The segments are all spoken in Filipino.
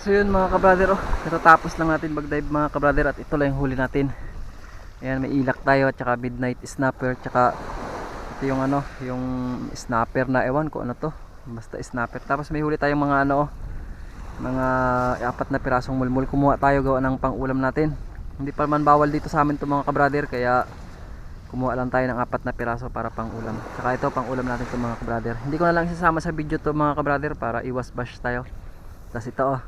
So yun mga kabrader oh, natatapos lang natin mag-dive mga kabrader at ito lang yung huli natin. Ayan may ilak tayo at saka midnight snapper tsaka ito yung ano, yung snapper na ewan ko ano to. Basta snapper. Tapos may huli tayong mga ano oh, mga apat na pirasong mulmul. Kumuha tayo gawa ng pang-ulam natin. Hindi pa man bawal dito sa amin to mga kabrader kaya kumuha lang tayo ng apat na piraso para pang-ulam. Tsaka ito pang-ulam natin to mga kabrader. Hindi ko na lang isasama sa video to mga kabrader para iwas bash tayo. Tapos ito oh,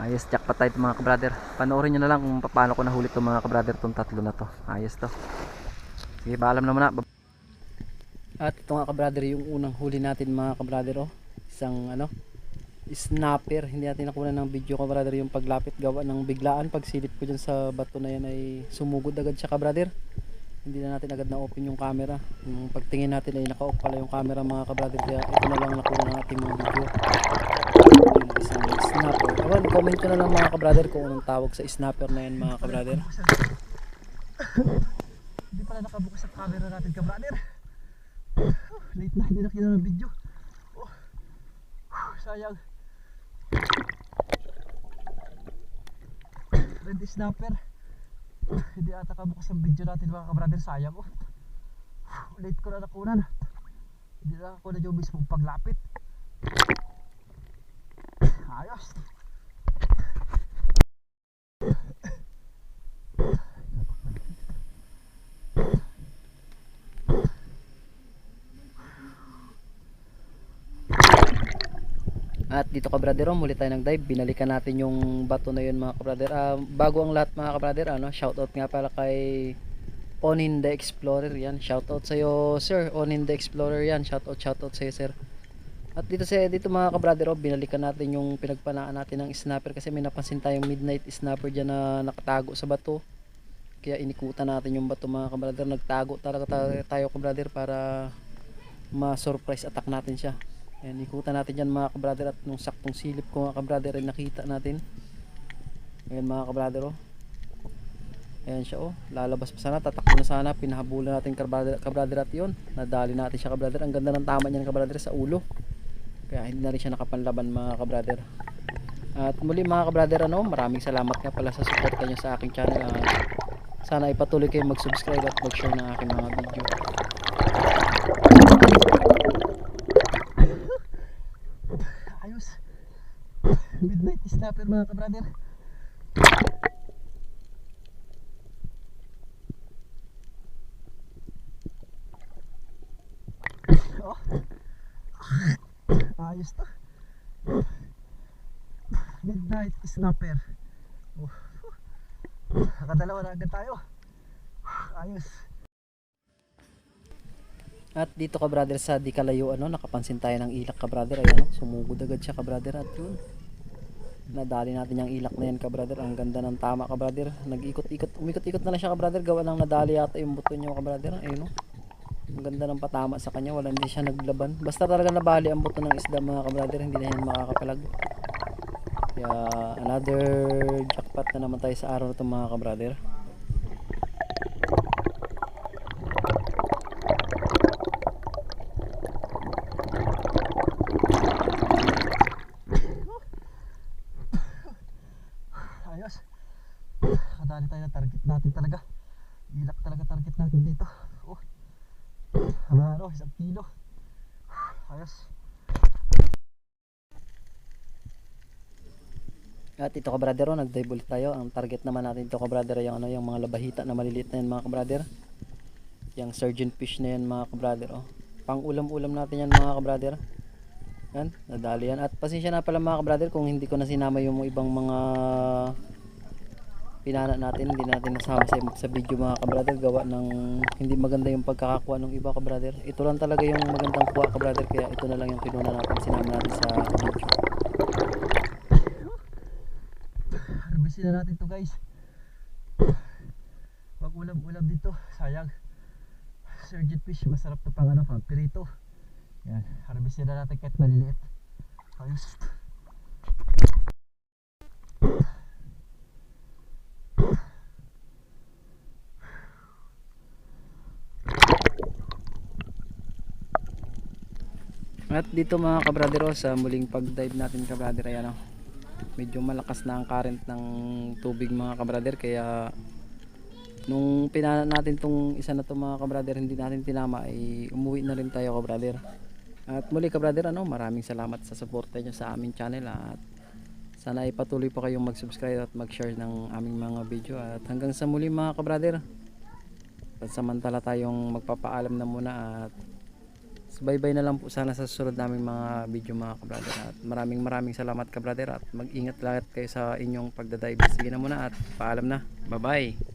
Ayos, jackpot tayo mga kabrader. Panoorin nyo na lang kung paano ko nahuli itong mga kabrader itong tatlo na to. Ayos to. Sige, paalam na muna. At ito nga kabrader yung unang huli natin mga kabrader oh. Isang ano, snapper. Hindi natin nakuha ng video kabrader yung paglapit gawa ng biglaan. Pag silip ko dyan sa bato na yan ay sumugod agad siya kabrader. Hindi na natin agad na-open yung camera. Yung pagtingin natin ay naka-off pala yung camera mga kabrader. Kaya ito na lang nakuha ng ating mga video yung isang snapper. Awan, comment na lang mga kabrader kung anong tawag sa snapper na yan mga kabrader. Hindi pala nakabukas ang camera natin kabrader. Late na, hindi nakita ng video. Oh. Sayang. Red snapper. Hindi ata kabukas ang video natin mga kabrader. Sayang oh. Late ko na nakunan. Hindi na ako na yung mismong paglapit. Ayos. At dito ka brother, oh, muli tayo ng dive. Binalikan natin yung bato na yun mga kabrader. Ah, bago ang lahat mga kabrader, ano, shoutout nga pala kay Onin the Explorer yan. Shoutout sa iyo, sir. Onin the Explorer yan. Shoutout, shoutout sa iyo, sir. At dito sa dito mga kabrader, oh, binalikan natin yung pinagpanaan natin ng snapper kasi may napansin tayong midnight snapper diyan na nakatago sa bato. Kaya inikutan natin yung bato mga kabrader. Nagtago talaga tayo, kabrader para ma-surprise attack natin siya. Ayan, ikutan natin yan mga kabrader at nung saktong silip ko mga kabrader ay nakita natin. Ayan mga kabrader oh. Ayan siya oh. Lalabas pa sana, tatakbo na sana. Pinahabulan natin kabrader at yun. Nadali natin siya kabrader. Ang ganda ng tama niyan kabrader sa ulo. Kaya hindi na rin siya nakapanlaban mga kabrader. At muli mga kabrader ano, maraming salamat nga pala sa support niyo sa aking channel. Ah, sana ay patuloy kayong mag-subscribe at mag-share ng aking mga video. Ayos. Midnight snapper mga kabrader. Oh. Ayos to. Midnight snapper. Oh. Nakadalawa na agad tayo. Ayos. At dito ka brother sa di kalayo ano, nakapansin tayo ng ilak ka brother. Ayan sumugod agad siya ka brother at yun. Nadali natin yung ilak na yan ka brother. Ang ganda ng tama ka brother. Nag-ikot-ikot, umikot-ikot na lang siya ka brother. Gawa ng nadali yata yung buto niya ka brother. Ayun oh. Ang ganda ng patama sa kanya. Wala hindi siya naglaban. Basta talaga nabali ang buto ng isda mga ka brother. Hindi na yan makakapalag. Kaya another jackpot na naman tayo sa araw na ito mga ka brother. ayos kadali tayo na target natin talaga ilak talaga target natin dito oh haba ano isang kilo ayos. At ito ka brother oh, nag-dive ulit tayo. Ang target naman natin ito ka brother yung ano yung mga labahita na maliliit na yan mga ka brother. Yung surgeon fish na yan mga ka brother oh. pang ulam ulam natin yan mga ka brother. Yan, nadali yan. At pasensya na pala mga brother kung hindi ko na sinama yung ibang mga pinana natin. Hindi natin nasama sa, sa video mga brother Gawa ng hindi maganda yung pagkakakuha ng iba brother Ito lang talaga yung magandang kuha brother Kaya ito na lang yung kinuna natin. Sinama natin sa video. Harvestin na natin to guys. Wag ulam-ulam dito. Sayang. Surgeon fish. Masarap to pang ano, pang pirito. Yan, harvestin na natin kahit maliliit. Ayos. At dito mga kabrader oh, sa muling pag-dive natin kabrader ayan oh. medyo malakas na ang current ng tubig mga kabrader kaya nung pinana natin tong isa na to mga kabrader hindi natin tinama ay umuwi na rin tayo kabrader at muli kabrader ano maraming salamat sa suporta nyo sa aming channel at sana ay patuloy pa kayong mag-subscribe at mag-share ng aming mga video at hanggang sa muli mga kabrader at samantala tayong magpapaalam na muna at Subaybay na lang po sana sa susunod naming mga video mga kabrader at maraming maraming salamat kabrader at mag-ingat lahat kayo sa inyong pagdadive. Sige na muna at paalam na. Bye bye.